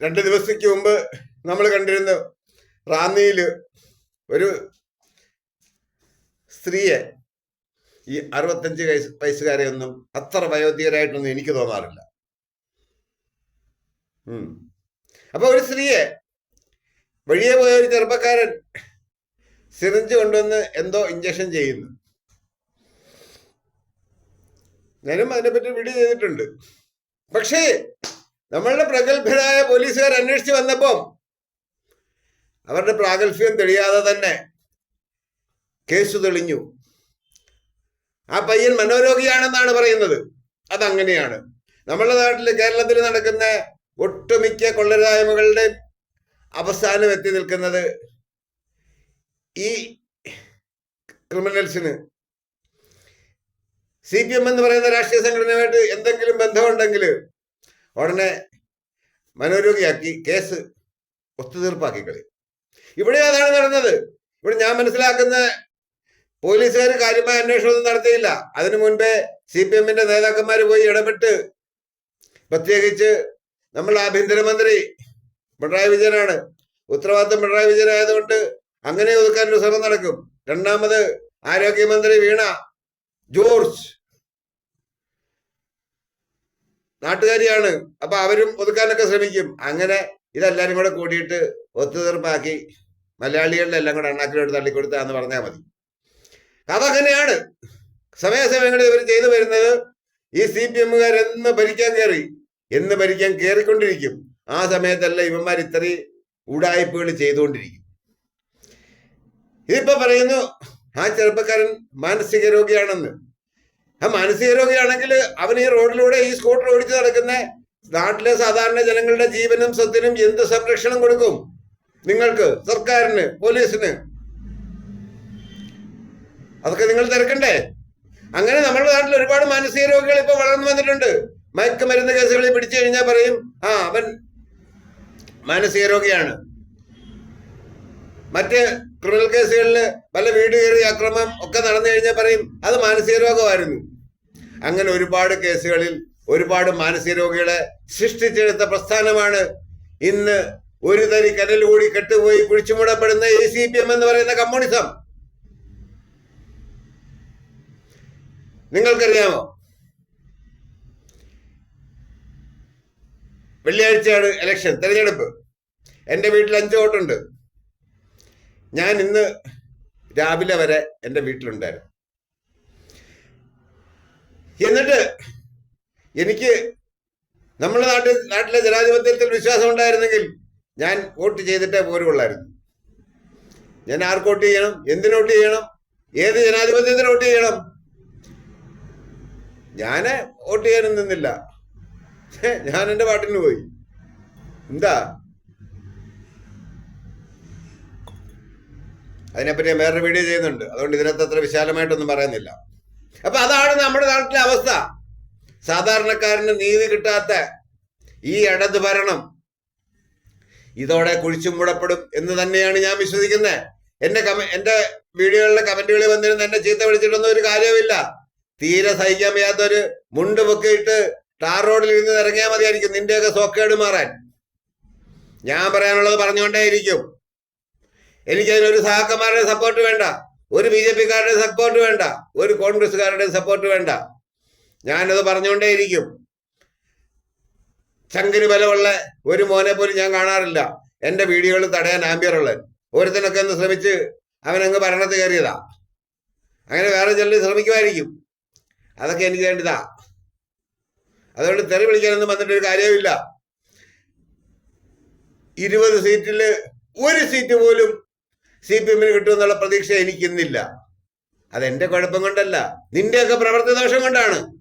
രണ്ട് ദിവസത്തേക്ക് മുമ്പ് നമ്മൾ കണ്ടിരുന്ന റാന്നിയിൽ ഒരു സ്ത്രീയെ ഈ അറുപത്തഞ്ച് വയസ്സ് വയസ്സുകാരെ ഒന്നും അത്ര വയോധികരായിട്ടൊന്നും എനിക്ക് തോന്നാറില്ല. അപ്പൊ ഒരു സ്ത്രീയെ വഴിയെ പോയ ഒരു ചെറുപ്പക്കാരൻ സിറിഞ്ച് കൊണ്ടുവന്ന് എന്തോ ഇഞ്ചക്ഷൻ ചെയ്യുന്നു. ഞാനും അതിനെപ്പറ്റി വീഡിയോ ചെയ്തിട്ടുണ്ട്. പക്ഷേ നമ്മളുടെ പ്രഗത്ഭരായ പോലീസുകാർ അന്വേഷിച്ച് വന്നപ്പം അവരുടെ പ്രാഗൽഭ്യം തെളിയാതെ തന്നെ കേസ് തെളിഞ്ഞു. ആ പയ്യൻ മനോരോഗിയാണെന്നാണ് പറയുന്നത്. അതങ്ങനെയാണ്. നമ്മുടെ നാട്ടിൽ കേരളത്തിൽ നടക്കുന്ന ഒട്ടുമിക്ക കൊള്ളരായ്മകളുടെ അവസാനം എത്തി നിൽക്കുന്നത് ഈ ക്രിമിനൽസിന്. സി പി എം എന്ന് പറയുന്ന രാഷ്ട്രീയ സംഘടനയുമായിട്ട് എന്തെങ്കിലും ബന്ധമുണ്ടെങ്കിൽ ഉടനെ മനോരോഗിയാക്കി കേസ് ഒത്തുതീർപ്പാക്കി കളി. ഇവിടെ അതാണ് നടന്നത്. ഇവിടെ ഞാൻ മനസ്സിലാക്കുന്ന പോലീസുകാർ കാര്യമായ അന്വേഷണമൊന്നും നടത്തിയില്ല. അതിനു മുൻപേ സി പി എമ്മിന്റെ നേതാക്കന്മാർ പോയി ഇടപെട്ട് പ്രത്യേകിച്ച് നമ്മൾ ആഭ്യന്തരമന്ത്രി പിണറായി വിജയനാണ്. ഉത്തരവാദിത്തം പിണറായി വിജയൻ ആയതുകൊണ്ട് അങ്ങനെ ഒതുക്കാനൊരു ശ്രമം നടക്കും. രണ്ടാമത് ആരോഗ്യമന്ത്രി വീണ ജോർജ് നാട്ടുകാരിയാണ്. അപ്പൊ അവരും ഒതുക്കാനൊക്കെ ശ്രമിക്കും. അങ്ങനെ ഇതെല്ലാരും കൂടെ കൂടിയിട്ട് ഒത്തുതീർപ്പാക്കി മലയാളികളുടെ എല്ലാം കൂടെ എണ്ണാക്കിലോട്ട് തള്ളിക്കൊടുത്താന്ന് പറഞ്ഞാൽ മതി. അതങ്ങനെയാണ് സമയാസമയങ്ങളിൽ ഇവർ ചെയ്തു വരുന്നത് ഈ സി പി എമ്മുകാർ എന്ന് ഭരിക്കാൻ കയറി എന്ന് ഭരിക്കാൻ കയറിക്കൊണ്ടിരിക്കും. ആ സമയത്തല്ല ഇവന്മാർ ഇത്രയും ഉടായ്പകൾ ചെയ്തുകൊണ്ടിരിക്കും. ഇതിപ്പോ പറയുന്നു ആ ചെറുപ്പക്കാരൻ മാനസിക രോഗിയാണെന്ന്. ആ മാനസിക രോഗിയാണെങ്കിൽ അവൻ ഈ റോഡിലൂടെ ഈ സ്കൂട്ടർ ഓടിച്ച് നടക്കുന്ന നാട്ടിലെ സാധാരണ ജനങ്ങളുടെ ജീവനും സ്വത്തിനും എന്ത് സംരക്ഷണം കൊടുക്കും? നിങ്ങൾക്ക് സർക്കാരിന് പോലീസിന്? അതൊക്കെ നിങ്ങൾ തിരക്കണ്ടേ? അങ്ങനെ നമ്മുടെ നാട്ടിൽ ഒരുപാട് മാനസിക രോഗികൾ ഇപ്പൊ വളർന്നു വന്നിട്ടുണ്ട്. മയക്കുമരുന്ന് കേസുകളിൽ പിടിച്ചു കഴിഞ്ഞാൽ പറയും ആ അവൻ മാനസിക രോഗിയാണ് മറ്റ് ക്രിമിനൽ കേസുകളിൽ പല വീട് കയറി അക്രമം ഒക്കെ നടന്നു കഴിഞ്ഞാൽ പറയും അത് മാനസിക രോഗമായിരുന്നു. അങ്ങനെ ഒരുപാട് കേസുകളിൽ ഒരുപാട് മാനസിക രോഗികളെ സൃഷ്ടിച്ചെടുത്ത പ്രസ്ഥാനമാണ് ഇന്ന് ഒരു തരി കനൽ കൂടി കെട്ടുപോയി കുഴിച്ചുമൂടപ്പെടുന്ന എ സി പി എം എന്ന് പറയുന്ന കമ്മ്യൂണിസം. നിങ്ങൾക്കറിയാമോ? വെള്ളിയാഴ്ചയാണ് ഇലക്ഷൻ തെരഞ്ഞെടുപ്പ്. എന്റെ വീട്ടിൽ അഞ്ച് വോട്ടുണ്ട്. ഞാൻ ഇന്ന് രാവിലെ വരെ എന്റെ വീട്ടിലുണ്ടായിരുന്നു. എന്നിട്ട് എനിക്ക് നമ്മുടെ നാട്ടിൽ നാട്ടിലെ ജനാധിപത്യത്തിൽ വിശ്വാസം ഉണ്ടായിരുന്നെങ്കിൽ ഞാൻ വോട്ട് ചെയ്തിട്ടേ പോരുള്ളായിരുന്നു ഞാൻ ആർക്ക് വോട്ട് ചെയ്യണം? എന്തിന് വോട്ട് ചെയ്യണം? ഏത് ജനാധിപത്യത്തിന് വോട്ട് ചെയ്യണം? ഞാൻ വോട്ട് ചെയ്യാനും നിന്നില്ല. ഞാൻ എന്റെ പാട്ടിന് പോയി. എന്താ? അതിനെപ്പറ്റി ഞാൻ വേറൊരു വീഡിയോ ചെയ്യുന്നുണ്ട്. അതുകൊണ്ട് ഇതിനകത്ത് അത്ര വിശാലമായിട്ടൊന്നും പറയുന്നില്ല. അപ്പൊ അതാണ് നമ്മുടെ നാട്ടിലെ അവസ്ഥ. സാധാരണക്കാരന് നീതി കിട്ടാത്ത ഈ ഇടത് ഭരണം ഇതോടെ കുഴിച്ചും മുടപ്പെടും എന്ന് തന്നെയാണ് ഞാൻ വിശ്വസിക്കുന്നത് എന്റെ കമ എന്റെ വീഡിയോകളിലെ കമന്റുകളിൽ വന്നിരുന്ന എന്നെ ചീത്ത വിളിച്ചിട്ടൊന്നും ഒരു കാര്യമില്ല തീരെ സഹിക്കാൻ വയ്യാത്തൊരു മുണ്ട് പൊക്കിയിട്ട് ടാർ റോഡിൽ ഇരുന്ന് ഇറങ്ങിയാൽ മതിയായിരിക്കും നിന്റെയൊക്കെ സോക്കേട് മാറാൻ. ഞാൻ പറയാനുള്ളത് പറഞ്ഞുകൊണ്ടേയിരിക്കും. എനിക്കതിനൊരു സഹാക്കന്മാരുടെ സപ്പോർട്ട് വേണ്ട. ഒരു ബി ജെ പിക്കാരുടെ സപ്പോർട്ട് വേണ്ട. ഒരു കോൺഗ്രസ്സുകാരുടെ സപ്പോർട്ട് വേണ്ട. ഞാനത് പറഞ്ഞുകൊണ്ടേയിരിക്കും. ചങ്കിന് ബലമുള്ള ഒരു മോനെ പോലും ഞാൻ കാണാറില്ല. എന്റെ വീഡിയോകൾ തടയാൻ ആംബിയറുള്ള ഒരുത്തനൊക്കെ ഒന്ന് ശ്രമിച്ച് അവനങ്ങ് ഭരണത്തിൽ കയറിയതാ. അങ്ങനെ വേറെ ചിലർ ശ്രമിക്കുമായിരിക്കും. അതൊക്കെ എനിക്ക് വേണ്ടതാ. അതുകൊണ്ട് തെറി വിളിക്കാനൊന്നും വന്നിട്ടൊരു കാര്യവുമില്ല. ഇരുപത് സീറ്റിൽ ഒരു സീറ്റ് പോലും സി പി എമ്മിന് കിട്ടുമെന്നുള്ള പ്രതീക്ഷ എനിക്കിന്നില്ല. അതെന്റെ കുഴപ്പം കൊണ്ടല്ല. നിന്റെയൊക്കെ പ്രവർത്തി ദോഷം കൊണ്ടാണ്.